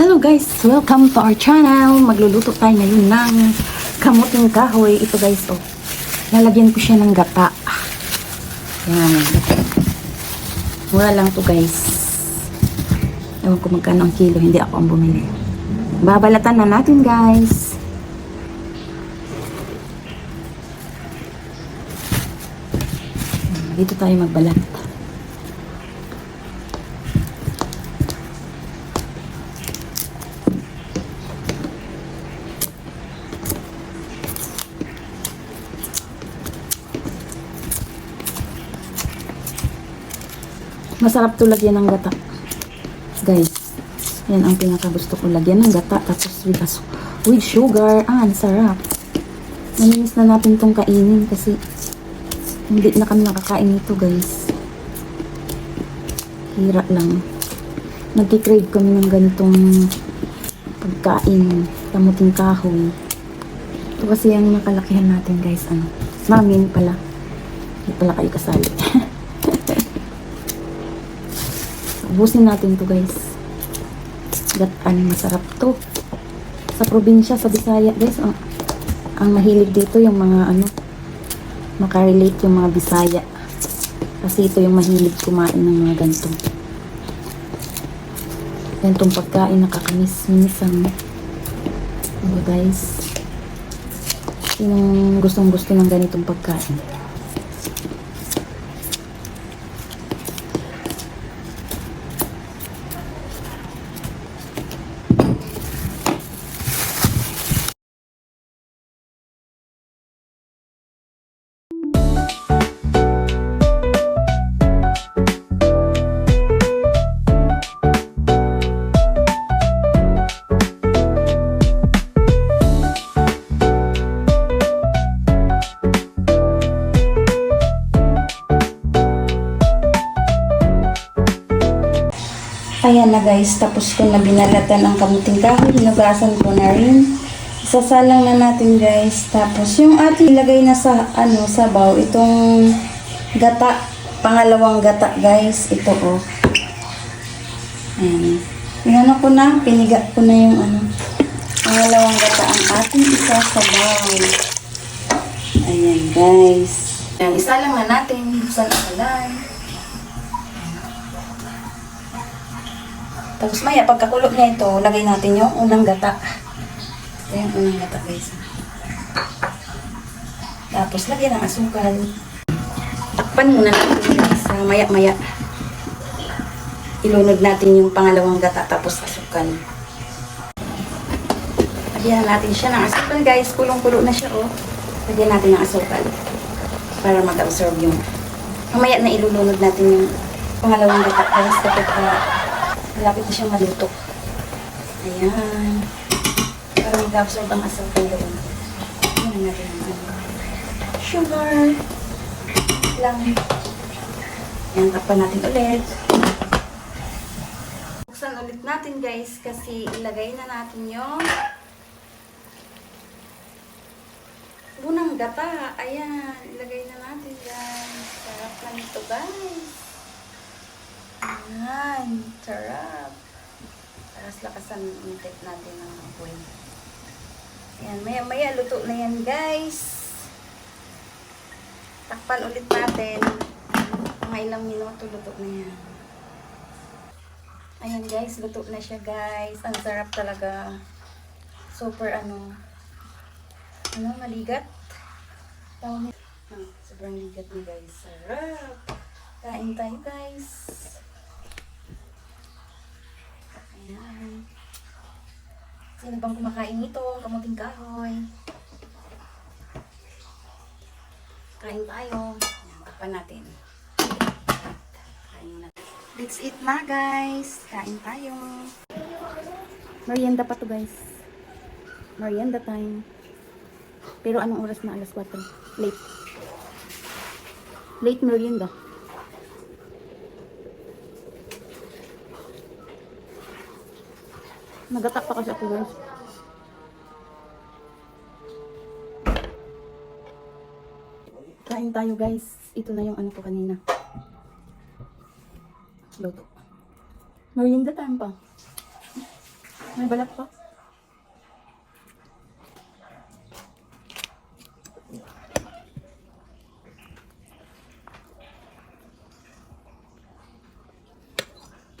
Hello guys! Welcome to our channel! Magluluto tayo ngayon ng kamuting kahoy. Ito guys, oh. Lalagyan ko siya ng gata. Yan. Mura lang to guys. Ewan ko magkano ang kilo. Hindi ako ang bumili. Babalatan na natin guys. Dito tayo magbalat. Masarap to lagyan ng gata. Guys, yan ang pinakagusto ko lagyan ng gata. Tapos with, with sugar. Ah, ang sarap. Naminis na natin tong kainin kasi hindi na kami nakakain nito guys. Hira lang. Nagkikrave kami ng ganitong pagkain. Kamuting kahoy. Ito kasi ang nakalakihan natin guys. Ano? Namin pala. Hindi pala kayo kasali. Ubusin natin to guys. Gataan, masarap to. Sa probinsya, sa Bisaya guys, ang, ang mahilig dito yung mga ano, makarelate yung mga Bisaya. Kasi ito yung mahilig kumain ng mga ganito. Ganitong pagkain nakakamiss-minisan. Diba guys? Yung gustong gusto ng ganitong pagkain. Ayan na guys, tapos ko na binalatan ang kamuting kahoy, hinugasan ko na rin. Isasalang na natin guys. Tapos yung ating ilagay na sa ano, sabaw, itong gata, pangalawang gata guys, ito oh. Ayan. Inano ko na, piniga ko na yung ano, pangalawang gata ang ating isasabaw. Ayan guys. Ayan, isa lang na natin, buksan ang kalay. Tapos maya, pagkakulo na ito, lagay natin yung unang gata. Ito yung unang gata, guys. Tapos lagyan ng asukal. Takpan muna natin guys. Ah, Maya-maya. Ilunod natin yung pangalawang gata, tapos asukal. Lagyan natin siya ng asukal, guys. Kulong-kulo na siya, oh. Lagyan natin ng asukal. Para mag-absorb yung... Mamaya na ilulunod natin yung pangalawang gata, guys. Kapag ah, Malapit na siyang maluto. Ayan. Para mag-absorb ang asukal doon. Ayan natin ang ano. Sugar. Lang. Ayan, tapan natin ulit. Buksan ulit natin guys kasi ilagay na natin yung bunang gata. Ayan, ilagay na natin guys. Sarap na nito guys. Ayan, sarap. Taras lakasan yung tape natin ng apoy. Ayan, maya maya luto na yan guys. Takpan ulit natin. Mga ilang minuto luto na yan. Ayan guys, luto na siya guys. Ang sarap talaga. Super ano, ano, maligat. Tawag ni- Ah, sobrang ligat na guys. Sarap. Kain tayo guys. Ayan. Sino bang kumakain nito? Kamuting kahoy. Kain tayo. Ayan, tapan natin. Kain muna. Let's eat na guys. Kain tayo. Merienda pa to guys. Merienda time. Pero anong oras na? Alas 4. Late. Late merienda. Nagatak pa kasi ako guys. Kain tayo guys. Ito na yung ano ko kanina. Luto. Merienda time pa. May balat pa.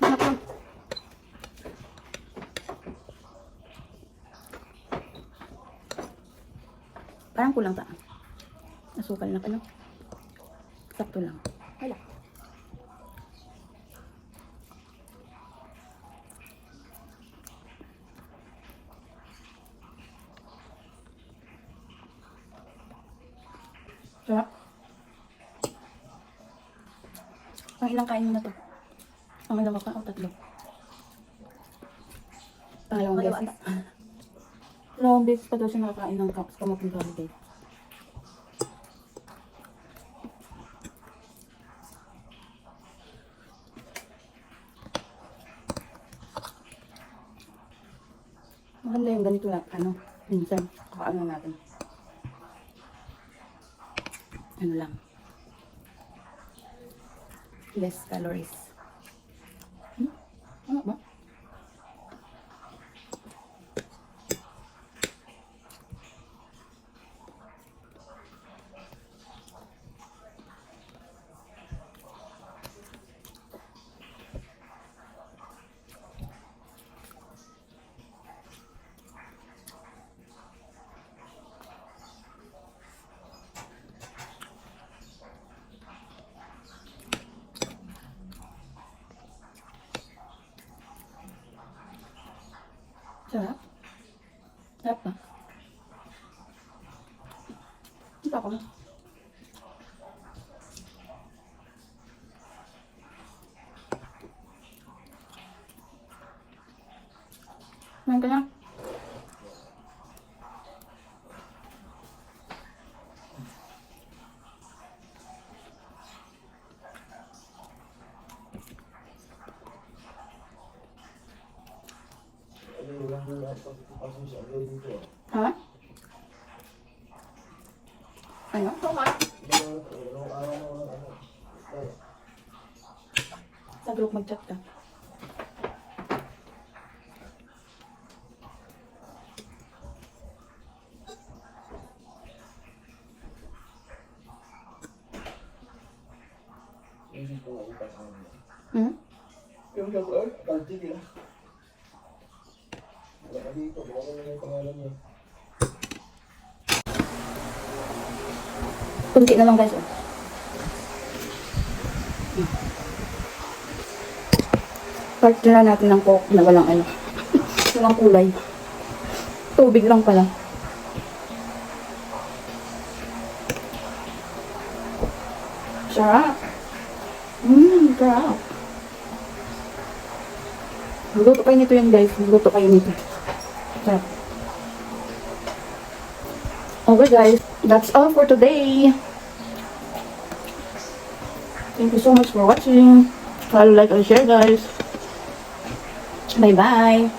Ano pa? Parang kulang pa. Asukal na ano? Sakto lang. Wala. Sarap. Pang ilang kain mo na to? Pangalawa ka o tatlo? Pangalawang Pangalawang beses. Dalawang beses pa daw siya nakakain ng cups kamapin holiday. Maganda yung ganito lang, ano, minsan, kakaano natin. Ano lang. Less calories. Hmm? Ano ba? Sarap. Sarap ba? Ito ako. Kumain ka na. Ha? Ano? Sa group mag-chat ka. Hmm? Yung sabi, ay, kaltig lang. Wala ka dito, baka na yung pangalan niya. Kunti na lang guys. Oh. Part na natin ng coke na walang ano. walang kulay. Tubig lang pala. Sarap. Mmm, sarap. Magluto kayo nito yan guys. Magluto kayo nito. Okay guys, that's all for today. Thank you so much for watching. Follow, like, and share guys. Bye-bye.